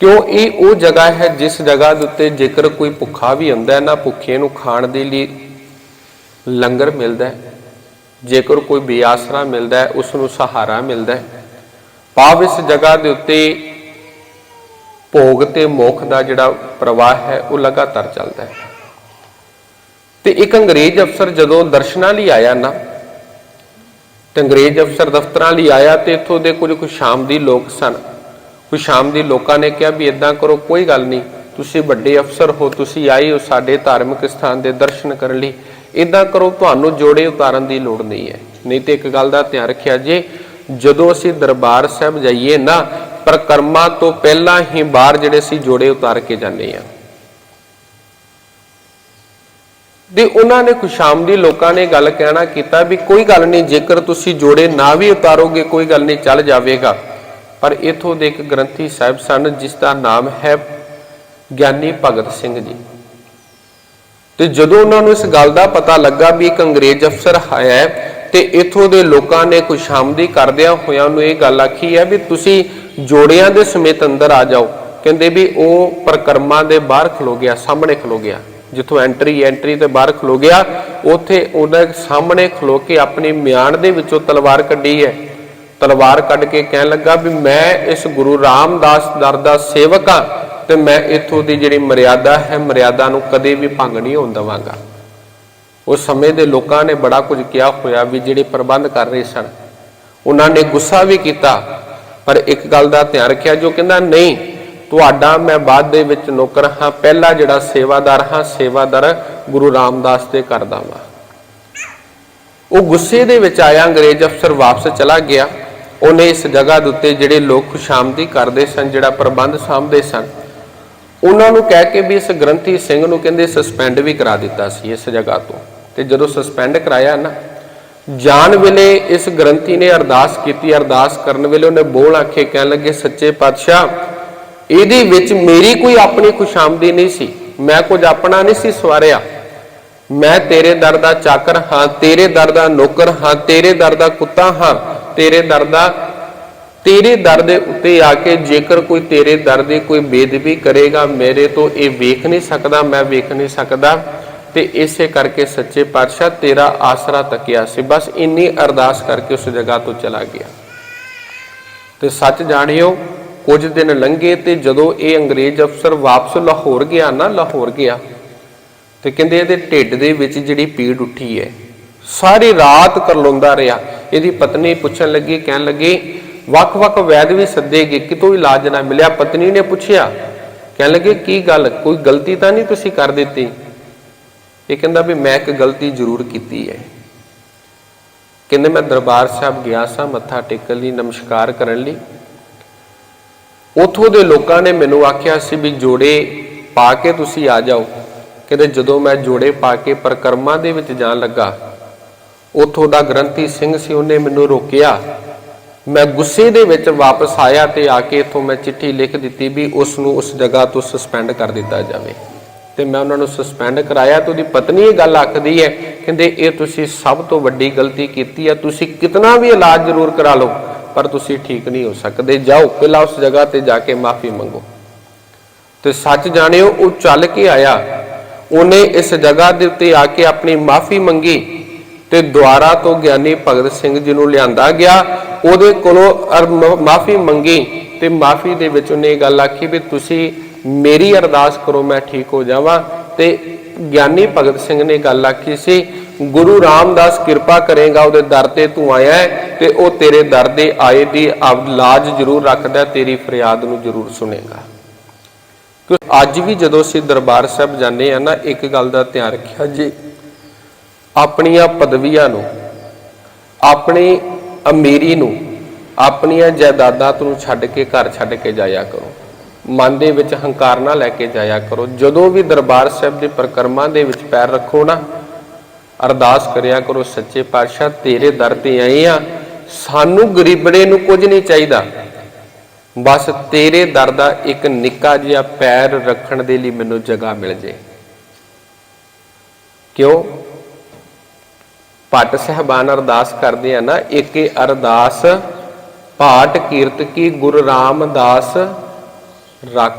ਕਿਉਂ ਇਹ ਉਹ ਜਗ੍ਹਾ ਹੈ ਜਿਸ ਜਗ੍ਹਾ ਦੇ ਉੱਤੇ ਜੇਕਰ ਕੋਈ ਭੁੱਖਾ ਵੀ ਹੁੰਦਾ ਨਾ ਭੁੱਖੇ ਨੂੰ ਖਾਣ ਦੇ ਲਈ ਲੰਗਰ ਮਿਲਦਾ ਹੈ। ਜੇਕਰ ਕੋਈ ਬੇਆਸਰਾ ਮਿਲਦਾ ਹੈ, ਉਸ ਨੂੰ ਸਹਾਰਾ ਮਿਲਦਾ ਹੈ। ਭਾਵ ਇਸ ਜਗ੍ਹਾ ਦੇ ਉੱਤੇ ਭੋਗ ਤੇ ਮੋਖ ਦਾ ਜਿਹੜਾ ਪ੍ਰਵਾਹ ਹੈ, ਉਹ ਲਗਾਤਾਰ ਚੱਲਦਾ ਹੈ। ਤੇ ਇੱਕ ਅੰਗਰੇਜ਼ ਅਫਸਰ ਜਦੋਂ ਦਰਸ਼ਨਾਂ ਲਈ ਆਇਆ ਨਾ, ਤੇ ਅੰਗਰੇਜ਼ ਅਫਸਰ ਦਫ਼ਤਰਾਂ ਲਈ ਆਇਆ ਤੇ ਇੱਥੋਂ ਦੇ ਕੁਝ ਕੁ ਸ਼ਾਮ ਦੀ ਲੋਕ ਸਨ। ਕੁਝ ਸ਼ਾਮ ਦੀ ਲੋਕਾਂ ਨੇ ਕਿਹਾ ਵੀ ਇਦਾਂ ਕਰੋ, ਕੋਈ ਗੱਲ ਨਹੀਂ। ਤੁਸੀਂ ਵੱਡੇ ਅਫਸਰ ਹੋ, ਤੁਸੀਂ ਆਏ ਹੋ ਸਾਡੇ ਧਾਰਮਿਕ ਸਥਾਨ ਦੇ ਦਰਸ਼ਨ ਕਰਨ ਲਈ। ਇਦਾਂ ਕਰੋ, ਤੁਹਾਨੂੰ ਜੋੜੇ ਉਤਾਰਨ ਦੀ ਲੋੜ ਨਹੀਂ ਹੈ। ਨਹੀਂ ਤੇ ਇੱਕ ਗੱਲ ਦਾ ਧਿਆਨ ਰੱਖਿਆ ਜੇ, ਜਦੋਂ ਅਸੀਂ ਦਰਬਾਰ ਸਾਹਿਬ ਜਾਈਏ ਨਾ, ਪ੍ਰਕਰਮਾ ਤੋਂ ਪਹਿਲਾਂ ਹੀ ਬਾਹਰ ਜਿਹੜੇ ਸੀ ਜੋੜੇ ਉਤਾਰ ਕੇ ਜਾਂਦੇ ਆ ਦੇ ਉਹਨਾਂ ਨੇ ਖੁਸ਼ਾਮ ਦੀ ਲੋਕਾਂ ਨੇ ਗੱਲ ਕਹਿਣਾ ਕੀਤਾ ਵੀ ਕੋਈ ਗੱਲ ਨਹੀਂ, ਜੇਕਰ ਤੁਸੀਂ ਜੋੜੇ ਨਾ ਵੀ ਉਤਾਰੋਗੇ, ਕੋਈ ਗੱਲ ਨਹੀਂ, ਚੱਲ ਜਾਵੇਗਾ। ਪਰ ਇਥੋਂ ਦੇ ਇੱਕ ਗ੍ਰੰਥੀ ਸਾਹਿਬ ਸਨ, ਜਿਸ ਦਾ ਨਾਮ ਹੈ ਗਿਆਨੀ ਭਗਤ ਸਿੰਘ ਜੀ। ਤੇ ਜਦੋਂ ਉਹਨਾਂ ਨੂੰ ਇਸ ਗੱਲ ਦਾ ਪਤਾ ਲੱਗਾ ਵੀ ਇੱਕ ਅੰਗਰੇਜ਼ ਅਫਸਰ ਆਇਆ ਹੈ, ਤੇ ਇਥੋਂ ਦੇ ਲੋਕਾਂ ਨੇ ਖੁਸ਼ਾਮਦੀ ਕਰਦਿਆਂ ਹੋਇਆਂ ਨੂੰ ਇਹ ਗੱਲ ਆਖੀ ਹੈ ਵੀ ਤੁਸੀਂ ਜੋੜਿਆਂ ਦੇ ਸਮੇਤ ਅੰਦਰ ਆ ਜਾਓ। ਕਹਿੰਦੇ ਵੀ ਉਹ ਪ੍ਰਕਰਮਾਂ ਦੇ ਬਾਹਰ ਖਲੋ ਗਿਆ, ਸਾਹਮਣੇ ਖਲੋ ਗਿਆ। ਜਿੱਥੋਂ ਐਂਟਰੀ ਐਂਟਰੀ ਤੇ ਬਾਹਰ ਖਲੋ ਗਿਆ, ਉੱਥੇ ਉਹਦੇ ਸਾਹਮਣੇ ਖਲੋ ਕੇ ਆਪਣੀ ਮਿਆਨ ਦੇ ਵਿੱਚੋਂ ਤਲਵਾਰ ਕੱਢੀ ਹੈ। ਤਲਵਾਰ ਕੱਢ ਕੇ ਕਹਿਣ ਲੱਗਾ ਵੀ ਮੈਂ ਇਸ ਗੁਰੂ ਰਾਮਦਾਸ ਦਰ ਦਾ ਸੇਵਕ ਹਾਂ ਤੇ ਮੈਂ ਇਥੋਂ ਦੀ ਜਿਹੜੀ ਮਰਿਆਦਾ ਹੈ, ਮਰਿਆਦਾ ਨੂੰ ਕਦੇ ਵੀ ਭੰਗ ਨਹੀਂ ਹੋਣ ਦੇਵਾਂਗਾ। ਉਸ ਸਮੇਂ ਦੇ ਲੋਕਾਂ ਨੇ ਬੜਾ ਕੁਝ ਕਿਹਾ ਹੋਇਆ ਵੀ ਜਿਹੜੇ ਪ੍ਰਬੰਧ ਕਰ ਰਹੇ ਸਨ, ਉਹਨਾਂ ਨੇ ਗੁੱਸਾ ਵੀ ਕੀਤਾ, ਪਰ ਇੱਕ ਗੱਲ ਦਾ ਧਿਆਨ ਰੱਖਿਆ ਜੋ ਕਹਿੰਦਾ, ਨਹੀਂ, ਤੁਹਾਡਾ ਮੈਂ ਬਾਅਦ ਦੇ ਵਿੱਚ ਨੌਕਰ ਹਾਂ, ਪਹਿਲਾ ਜਿਹੜਾ ਸੇਵਾਦਾਰ ਹਾਂ, ਸੇਵਾਦਾਰ ਗੁਰੂ ਰਾਮਦਾਸ 'ਤੇ ਕਰਦਾ ਵਾਂ। ਉਹ ਗੁੱਸੇ ਦੇ ਵਿੱਚ ਆਇਆ, ਅੰਗਰੇਜ਼ ਅਫਸਰ ਵਾਪਸ ਚਲਾ ਗਿਆ। ਉਹਨੇ ਇਸ ਜਗ੍ਹਾ ਦੇ ਉੱਤੇ ਜਿਹੜੇ ਲੋਕ ਖੁਸ਼ਾਮਦੀ ਕਰਦੇ ਸਨ, ਜਿਹੜਾ ਪ੍ਰਬੰਧ ਸਾਂਭਦੇ ਸਨ, ਉਹਨਾਂ ਨੂੰ ਕਹਿ ਕੇ ਵੀ ਇਸ ਗ੍ਰੰਥੀ ਸਿੰਘ ਨੂੰ ਕਹਿੰਦੇ ਸਸਪੈਂਡ ਵੀ ਕਰਾ ਦਿੱਤਾ ਸੀ ਇਸ ਜਗ੍ਹਾ ਤੋਂ। ਤੇ ਜਦੋਂ ਸਸਪੈਂਡ ਕਰਾਇਆ ਨਾ, ਜਾਣ ਵੇਲੇ ਇਸ ਗ੍ਰੰਥੀ ਨੇ ਅਰਦਾਸ ਕੀਤੀ। ਅਰਦਾਸ ਕਰਨ ਵੇਲੇ ਉਹਨੇ ਬੋਲ ਆਖੇ, ਕਹਿਣ ਲੱਗੇ, ਸੱਚੇ ਪਾਤਸ਼ਾਹ, ਇਹਦੇ ਵਿੱਚ ਮੇਰੀ ਕੋਈ ਆਪਣੀ ਖੁਸ਼ਾਮਦੀ ਨਹੀਂ ਸੀ। ਮੈਂ ਕੁਝ ਆਪਣਾ ਨਹੀਂ ਸੀ ਸਵਾਰਿਆ। ਮੈਂ ਤੇਰੇ ਦਰ ਦਾ ਚਾਕਰ ਹਾਂ, ਤੇਰੇ ਦਰ ਦਾ ਨੌਕਰ ਹਾਂ, ਤੇਰੇ ਦਰ ਦਾ ਕੁੱਤਾ ਹਾਂ। ਤੇਰੇ ਦਰ ਦਾ, ਤੇਰੇ ਦਰ ਦੇ ਉੱਤੇ ਆ ਕੇ ਜੇਕਰ ਕੋਈ ਤੇਰੇ ਦਰ ਦੀ ਕੋਈ ਬੇਦਬੀ ਕਰੇਗਾ, ਮੇਰੇ ਤੋਂ ਇਹ ਵੇਖ ਨਹੀਂ ਸਕਦਾ, ਮੈਂ ਵੇਖ ਨਹੀਂ ਸਕਦਾ। ਤੇ ਇਸੇ ਕਰਕੇ ਸੱਚੇ ਪਾਤਸ਼ਾਹ ਤੇਰਾ ਆਸਰਾ ਤੱਕਿਆ ਸੀ। ਬਸ ਇੰਨੀ ਅਰਦਾਸ ਕਰਕੇ ਉਸ ਜਗ੍ਹਾ ਤੋਂ ਚਲਾ ਗਿਆ। ਤੇ ਸੱਚ ਜਾਣਿਓ, ਕੁਝ ਦਿਨ ਲੰਘੇ ਤੇ ਜਦੋਂ ਇਹ ਅੰਗਰੇਜ਼ ਅਫਸਰ ਵਾਪਸ ਲਾਹੌਰ ਗਿਆ ਨਾ, ਲਾਹੌਰ ਗਿਆ, ਤੇ ਕਹਿੰਦੇ ਇਹਦੇ ਢਿੱਡ ਦੇ ਵਿੱਚ ਜਿਹੜੀ ਪੀੜ ਉੱਠੀ ਹੈ, ਸਾਰੀ ਰਾਤ ਕਰਲਾਉਂਦਾ ਰਿਹਾ। ਇਹਦੀ ਪਤਨੀ ਪੁੱਛਣ ਲੱਗੀ, ਕਹਿਣ ਲੱਗੀ ਵੱਖ-ਵੱਖ ਵੈਦ ਵੀ ਸੱਦੇਗੇ, ਕਿਤੋਂ ਇਲਾਜ ਨਾ ਮਿਲਿਆ? ਪਤਨੀ ਨੇ ਪੁੱਛਿਆ। ਕਹਿਣ ਲੱਗੇ, ਕੀ ਗੱਲ? ਕੋਈ ਗਲਤੀ ਤਾਂ ਨਹੀਂ ਤੁਸੀਂ ਕਰ ਦਿੱਤੀ? ਇਹ ਕਹਿੰਦਾ ਵੀ ਮੈਂ ਇੱਕ ਗਲਤੀ ਜ਼ਰੂਰ ਕੀਤੀ ਹੈ। ਕਹਿੰਦੇ, ਮੈਂ ਦਰਬਾਰ ਸਾਹਿਬ ਗਿਆ ਸਾਂ, ਮੱਥਾ ਟੇਕਣ ਲਈ, ਨਮਸਕਾਰ ਕਰਨ ਲਈ। ਉਥੋਂ ਦੇ ਲੋਕਾਂ ਨੇ ਮੈਨੂੰ ਆਖਿਆ ਸੀ ਵੀ ਜੋੜੇ ਪਾ ਕੇ ਤੁਸੀਂ ਆ ਜਾਓ। ਕਹਿੰਦੇ, ਜਦੋਂ ਮੈਂ ਜੋੜੇ ਪਾ ਕੇ ਪ੍ਰਕਰਮਾਂ ਦੇ ਵਿੱਚ ਜਾਣ ਲੱਗਾ ਉਥੋਂ ਦਾ ਗ੍ਰੰਥੀ ਸਿੰਘ ਸੀ, ਉਹਨੇ ਮੈਨੂੰ ਰੋਕਿਆ। ਮੈਂ ਗੁੱਸੇ ਦੇ ਵਿੱਚ ਵਾਪਸ ਆਇਆ ਤੇ ਆ ਕੇ ਇਥੋਂ ਮੈਂ ਚਿੱਠੀ ਲਿਖ ਦਿੱਤੀ ਵੀ ਉਸ ਨੂੰ ਉਸ ਜਗ੍ਹਾ ਤੋਂ ਸਸਪੈਂਡ ਕਰ ਦਿੱਤਾ ਜਾਵੇ। ਤੇ ਮੈਂ ਉਹਨਾਂ ਨੂੰ ਸਸਪੈਂਡ ਕਰਾਇਆ ਤੇ ਉਹਦੀ ਪਤਨੀ ਇਹ ਗੱਲ ਆਖਦੀ ਹੈ, ਕਹਿੰਦੇ, ਇਹ ਤੁਸੀਂ ਸਭ ਤੋਂ ਵੱਡੀ ਗਲਤੀ ਕੀਤੀ ਹੈ, ਤੁਸੀਂ ਕਿਤਨਾ ਵੀ ਇਲਾਜ ਜ਼ਰੂਰ ਕਰਾ ਲਓ, ਪਰ ਤੁਸੀਂ ਠੀਕ ਨਹੀਂ ਹੋ ਸਕਦੇ। ਜਾਓ, ਪਹਿਲਾਂ ਉਸ ਜਗ੍ਹਾ ਤੇ ਜਾ ਕੇ ਮਾਫੀ ਮੰਗੋ। ਤੇ ਸੱਚ ਜਾਣਿਓ, ਉਹ ਚੱਲ ਕੇ ਆਇਆ। ਉਹਨੇ ਇਸ ਜਗ੍ਹਾ ਦੇ ਉੱਤੇ ਆ ਕੇ ਆਪਣੀ ਮਾਫੀ ਮੰਗੀ। ਤੇ ਦੁਆਰਾ ਤੋਂ ਗਿਆਨੀ ਭਗਤ ਸਿੰਘ ਜੀ ਨੂੰ ਲਿਆਂਦਾ ਗਿਆ। ਉਹਦੇ ਕੋਲੋਂ ਮਾਫੀ ਮੰਗੀ ਤੇ ਮਾਫੀ ਦੇ ਵਿੱਚ ਉਹਨੇ ਇਹ ਗੱਲ ਆਖੀ ਵੀ ਤੁਸੀਂ ਮੇਰੀ ਅਰਦਾਸ ਕਰੋ, ਮੈਂ ਠੀਕ ਹੋ ਜਾਵਾਂ। ਤੇ ਗਿਆਨੀ ਭਗਤ ਸਿੰਘ ਨੇ ਗੱਲ ਆਖੀ ਸੀ, ਗੁਰੂ ਰਾਮਦਾਸ ਕਿਰਪਾ ਕਰੇਗਾ, ਉਹਦੇ ਦਰ ਤੇ ਤੂੰ ਆਇਆ ਹੈ ਤੇ ਉਹ ਤੇਰੇ ਦਰ ਦੇ ਆਏ ਦੀ ਲਾਜ ਜ਼ਰੂਰ ਰੱਖਦਾ ਤੇਰੀ ਫਰਿਆਦ ਨੂੰ ਜ਼ਰੂਰ ਸੁਣੇਗਾ। ਕਿ ਅੱਜ ਵੀ ਜਦੋਂ ਅਸੀਂ ਦਰਬਾਰ ਸਾਹਿਬ ਜਾਂਦੇ ਆ ਨਾ, ਇੱਕ ਗੱਲ ਦਾ ਧਿਆਨ ਰੱਖਿਆ ਜੀ। ਆਪਣੀਆਂ ਪਦਵੀਆਂ ਨੂੰ, ਆਪਣੀ ਅਮੀਰੀ ਨੂੰ, ਆਪਣੀਆਂ ਜਾਇਦਾਦਾਂ ਨੂੰ ਛੱਡ ਕੇ ਘਰ ਛੱਡ ਕੇ ਜਾਇਆ ਕਰੋ। ਮਨ ਦੇ ਵਿੱਚ ਹੰਕਾਰ ਨਾ ਲੈ ਕੇ ਜਾਇਆ ਕਰੋ। ਜਦੋਂ ਵੀ ਦਰਬਾਰ ਸਾਹਿਬ ਦੇ ਪ੍ਰਕਰਮਾਂ ਦੇ ਵਿੱਚ ਪੈਰ ਰੱਖੋ ਨਾ, ਅਰਦਾਸ ਕਰਿਆ ਕਰੋ, ਸੱਚੇ ਪਾਤਸ਼ਾਹ, ਤੇਰੇ ਦਰ ਤੇ ਆਏ ਆ। ਸਾਨੂੰ ਗਰੀਬੜੇ ਨੂੰ ਕੁਝ ਨਹੀਂ ਚਾਹੀਦਾ। ਬਸ ਤੇਰੇ ਦਰ ਦਾ ਇੱਕ ਨਿੱਕਾ ਜਿਹਾ ਪੈਰ ਰੱਖਣ ਦੇ ਲਈ ਮੈਨੂੰ ਜਗ੍ਹਾ ਮਿਲ ਜੇ। ਕਿਉਂ? ਭੱਟ ਸਹਿਬਾਨ ਅਰਦਾਸ ਕਰਦੇ ਆ ਨਾ ਏਕੇ ਅਰਦਾਸ ਪਾਟ ਕੀਰਤ ਕੀ ਗੁਰੂ ਰਾਮਦਾਸ ਰੱਖ